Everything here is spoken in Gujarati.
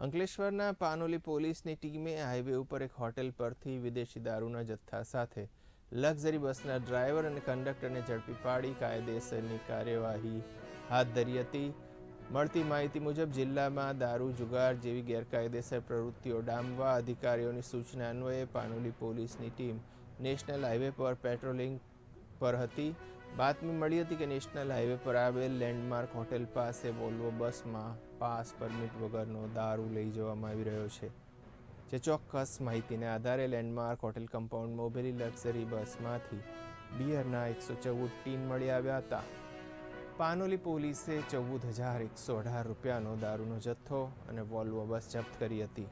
અંકલેશ્વરના પાનોલી પોલીસની ટીમે હાઈવે ઉપર એક હોટેલ પરથી વિદેશી દારૂના જથ્થા સાથે લક્ઝરી બસના ડ્રાઈવર અને કંડક્ટરને ઝડપી પાડી કાયદેસરની કાર્યવાહી હાથ ધરી હતી. મળતી માહિતી મુજબ, જિલ્લામાં દારૂ જુગાર જેવી ગેરકાયદેસર પ્રવૃત્તિઓ ડામવા અધિકારીઓની સૂચના અન્વયે પાનોલી પોલીસની ટીમ નેશનલ હાઈવે પર પેટ્રોલિંગ પર હતી. બાતમી મળી હતી કે નેશનલ હાઈવે પર આવેલ લેન્ડમાર્ક હોટેલ પાસે વોલ્વો બસમાં પાસ પરમિટ વગરનો દારૂ લઈ જવામાં આવી રહ્યો છે, જે ચોક્કસ માહિતીને આધારે લેન્ડમાર્ક હોટેલ કમ્પાઉન્ડમાં ઉભેલી લક્ઝરી બસમાંથી બિયરના એકસો ચૌદ ટીન મળી આવ્યા હતા. પાનોલી પોલીસે ચૌદ હજાર એકસો અઢાર રૂપિયાનો દારૂનો જથ્થો અને વોલ્વો બસ જપ્ત કરી હતી.